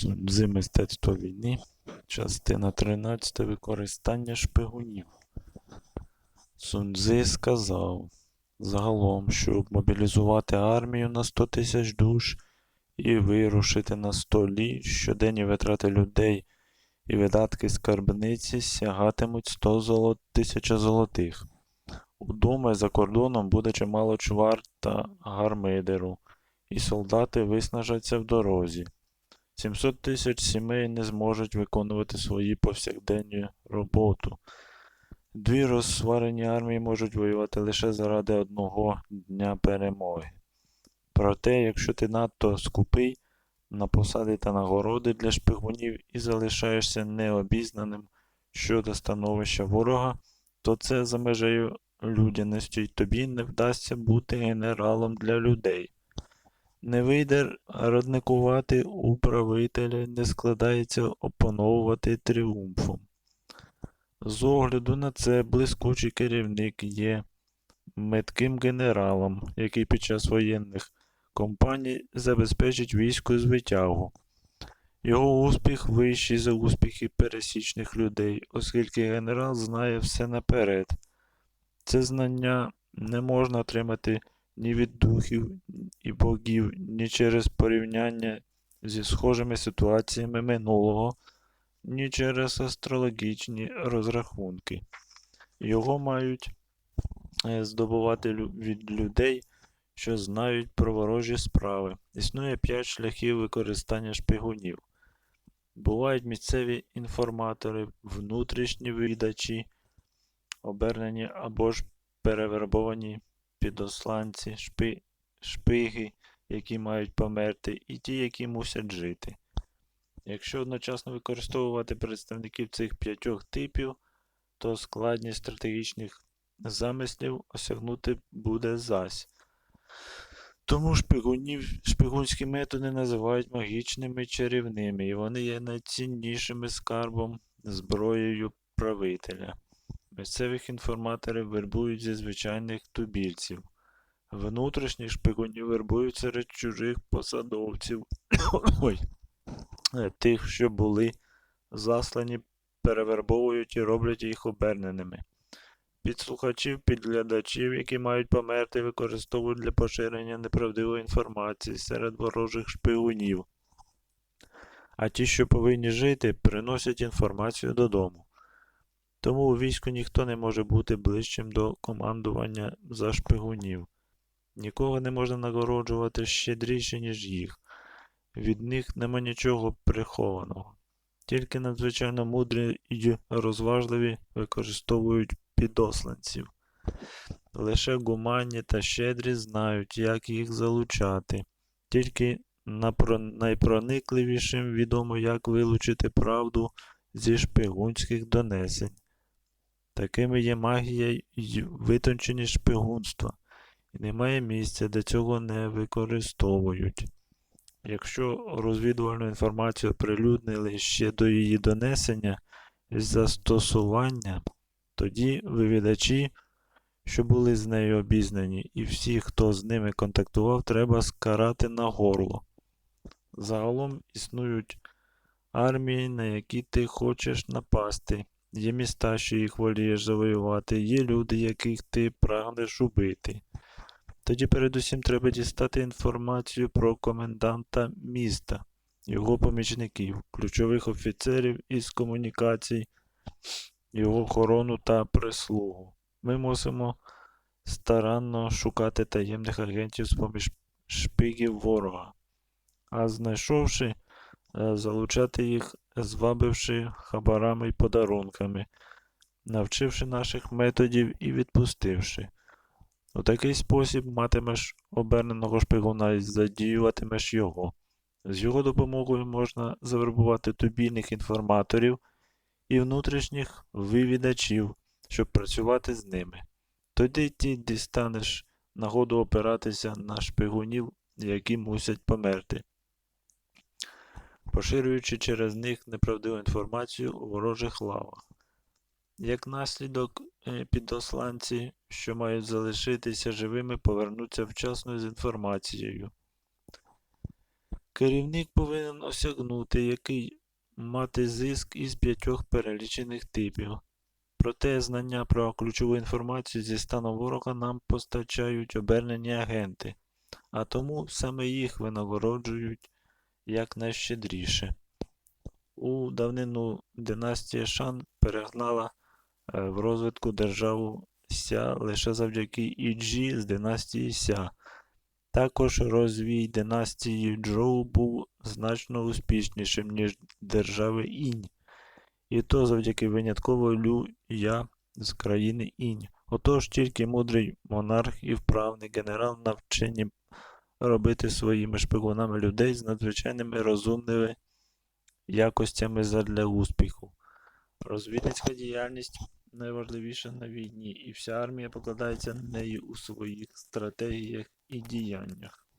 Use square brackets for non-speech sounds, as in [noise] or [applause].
Суньцзи мистецтво війни. Частина 13. Використання шпигунів. Суньцзи сказав загалом, щоб мобілізувати армію на 100 тисяч душ і вирушити на 100 лі, щоденні витрати людей і видатки скарбниці сягатимуть 100 золот... тисяча золотих. Удома за кордоном буде чимало чвар та гармидеру, і солдати виснажаться в дорозі. 700 тисяч сімей не зможуть виконувати свої повсякденні роботу. Дві розсварені армії можуть воювати лише заради одного дня перемоги. Проте, якщо ти надто скупий на посади та нагороди для шпигунів і залишаєшся необізнаним щодо становища ворога, то це за межею людяності й тобі не вдасться бути генералом для людей. Не вийде радникувати управителя, не складається опановувати тріумфом. З огляду на це блискучий керівник є метким генералом, який під час воєнних компаній забезпечить війську звитягу. Його успіх вищий за успіхи пересічних людей, оскільки генерал знає все наперед. Це знання не можна отримати ні від духів і богів, ні через порівняння зі схожими ситуаціями минулого, ні через астрологічні розрахунки. Його мають е, здобувати від людей, що знають про ворожі справи. Існує п'ять шляхів використання шпигунів. Бувають місцеві інформатори, внутрішні видачі, обернені або ж перевербовані підосланці, шпи, шпиги, які мають померти, і ті, які мусять жити. Якщо одночасно використовувати представників цих п'ятьох типів, то складність стратегічних замислів осягнути буде зась. Тому шпигунів, шпигунські методи називають магічними чарівними, і вони є найціннішим скарбом, зброєю правителя. Місцевих інформаторів вербують зі звичайних тубільців. Внутрішніх шпигунів вербують серед чужих посадовців. [coughs] Е, Тих, що були заслані, перевербовують і роблять їх оберненими. Підслухачів, підглядачів, які мають померти, використовують для поширення неправдивої інформації серед ворожих шпигунів. А ті, що повинні жити, приносять інформацію додому. Тому у війську ніхто не може бути ближчим до командування за шпигунів. Нікого не можна нагороджувати щедріше, ніж їх. Від них нема нічого прихованого. Тільки надзвичайно мудрі і розважливі використовують підосланців. Лише гуманні та щедрі знають, як їх залучати. Тільки найпроникливішим відомо, як вилучити правду зі шпигунських донесень. Такими є магія й витонченість шпигунства, і немає місця, де цього не використовують. Якщо розвідувальну інформацію оприлюднили ще до її донесення і застосування, тоді вивідачі, що були з нею обізнані, і всі, хто з ними контактував, треба скарати на горло. Загалом існують армії, на які ти хочеш напасти, є міста, що їх волієш завоювати, є люди, яких ти прагнеш убити. Тоді передусім треба дістати інформацію про коменданта міста, його помічників, ключових офіцерів із комунікацій, його охорону та прислугу. Ми мусимо старанно шукати таємних агентів з-поміж шпигів ворога, а знайшовши, залучати їх, звабивши хабарами й подарунками, навчивши наших методів і відпустивши. У такий спосіб матимеш оберненого шпигуна і задіюватимеш його. З його допомогою можна завербувати тубільних інформаторів і внутрішніх вивідачів, щоб працювати з ними. Тоді ти дістанеш нагоду опиратися на шпигунів, які мусять померти, поширюючи через них неправдиву інформацію у ворожих лавах. Як наслідок, е, підосланці, що мають залишитися живими, повернуться вчасно з інформацією. Керівник повинен осягнути, який мати зиск із п'ятьох перелічених типів. Проте знання про ключову інформацію зі стану ворога нам постачають обернені агенти, а тому саме їх винагороджують якнайщедріше. У давнину династія Шан перегнала е, в розвитку державу Ся лише завдяки Іджі з династії Ся. Також розвій династії Джоу був значно успішнішим, ніж держави Інь. І то завдяки винятково Лю Я з країни Інь. Отож тільки мудрий монарх і вправний генерал навчені робити своїми шпигунами людей з надзвичайними розумними якостями задля успіху. Розвідницька діяльність найважливіша на війні, і вся армія покладається на неї у своїх стратегіях і діяннях.